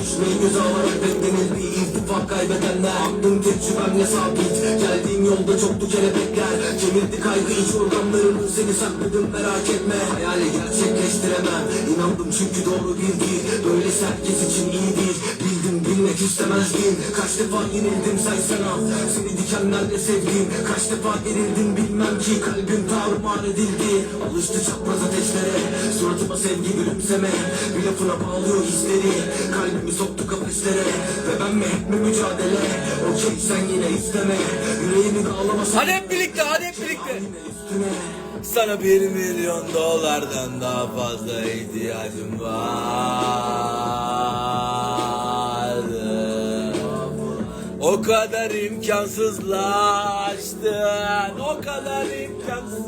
Düşmeyi göze alarak beklenir. Bir irtifak kaybedenler Aklım tecrübemle sabit. Geldiğim yolda çoktu kelebekler Kemirdi kaygı iç organlarımı Seni sakladım merak etme Hayali gerçekleştiremem. İnandım çünkü doğru bilgi Böylesi herkes için iyi değil. Bildim bilmek istemezdim Kaç defa yenildim saysana. Seni dikenlerle sevdim. Kaç defa gerildim bilmem ki. Kalbim tarumar edildi. Alıştı çapraz ateşlere. Suratıma sevgi gülümseme. Bir lafına bağlıyor hisleri. Kalbimi soktu kafeslere. Ve ben mi? Hep mi mücadele. Okey sen yine isteme. Yüreğimi dağlamasan Hadi hep birlikte, hadi hep birlikte. Sana bir milyon dolardan daha fazla ihtiyacım vardı. O kadar imkansızlaştın, o kadar imkansız.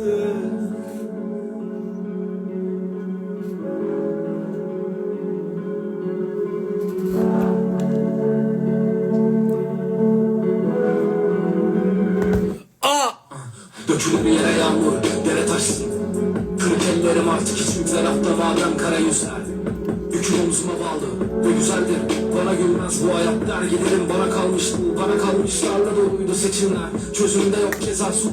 Dökülür yere yağmur, yere taş. Kırık ellerim artık hiç yükler hafta madem kara yüzler. Yüküm omzuma bağlı ve güzeldir Bana gülmez bu hayat der Gelirim bana kalmış. Bu Bana kalmışlarla doluydu seçimler. Çözümde yok ceza su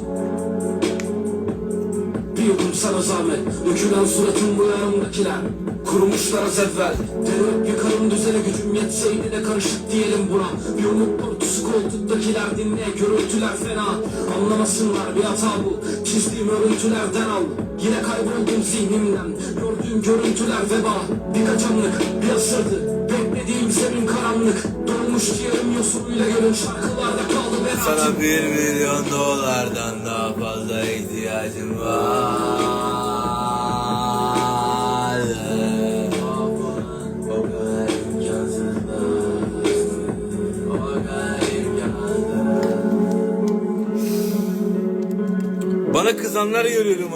bir yudum sana zahmet. Dökülen suratın bu yanımdakiler. Kurumuşlar az evvel. Devirip yıkarım düzene gücüm yetseydi de karışık diyelim buna. Bir umut portusu koltuktakiler dinle Gürültüler fena. Anlamasınlar bir hata bu. Çizdiğim örüntülerden al. Yine kayboldum zihnimden. Gördüğüm görüntüler veba. Birkaç anlık bir asırdı. Beklediğim zemin karanlık. Dolmuş ciğerim yosunuyla gölün şarkılarda kaldı. Sana bir milyon dolardan daha fazla ihtiyacım var. Bana kızanlar görüyorum